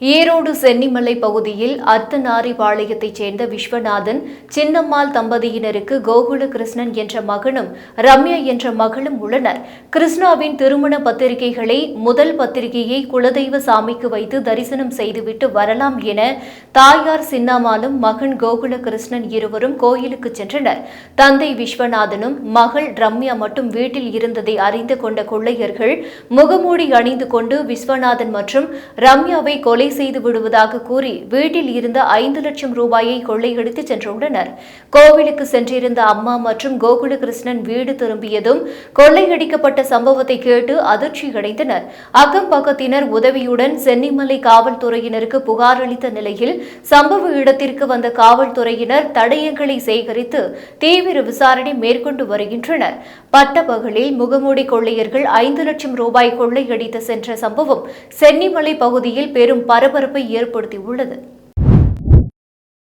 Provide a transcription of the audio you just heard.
ஈரோடு சென்னிமலை பகுதியில் அர்த்தநாரிபாளையத்தைச் சேர்ந்த விஸ்வநாதன் சின்னம்மாள் தம்பதியினருக்கு கோகுல கிருஷ்ணன் என்ற மகனும் ரம்யா என்ற மகளும் உள்ளனர். கிருஷ்ணாவின் திருமண பத்திரிகைகளை முதல் பத்திரிகையை குலதெய்வ சாமிக்கு வைத்து தரிசனம் செய்துவிட்டு வரலாம் என தாயார் சின்னம்மாளும் மகன் கோகுல கிருஷ்ணன் இருவரும் கோயிலுக்கு சென்றனர். தந்தை விஸ்வநாதனும் மகள் ரம்யா மட்டும் வீட்டில் இருந்ததை அறிந்து கொண்ட கொள்ளையர்கள் முகமூடி அணிந்து கொண்டு விஸ்வநாதன் மற்றும் ரம்யாவை கொலை கொலை செய்து விடுவதாக கூறி வீட்டில் இருந்த ஐந்து லட்சம் ரூபாயை கொள்ளையடித்து சென்றுள்ளனர் கோவிலுக்கு சென்றிருந்த அம்மா மற்றும் கோகுலகிருஷ்ணன் வீடு திரும்பியதும் கொள்ளையடிக்கப்பட்ட சம்பவத்தை கேட்டு அதிர்ச்சியடைந்தனர் அக்கம் பக்கத்தினர் உதவியுடன் சென்னிமலை காவல்துறையினருக்கு புகார் அளித்த நிலையில் சம்பவ இடத்திற்கு வந்த காவல்துறையினர் தடயங்களை சேகரித்து தீவிர விசாரணை மேற்கொண்டு வருகின்றனர். பட்டபகலில் முகமூடி கொள்ளையர்கள் ஐந்து லட்சம் ரூபாய் கொள்ளையடித்து சென்ற சம்பவம் சென்னிமலை பகுதியில் பெரும் பரபரப்பை ஏற்படுத்தி உள்ளது.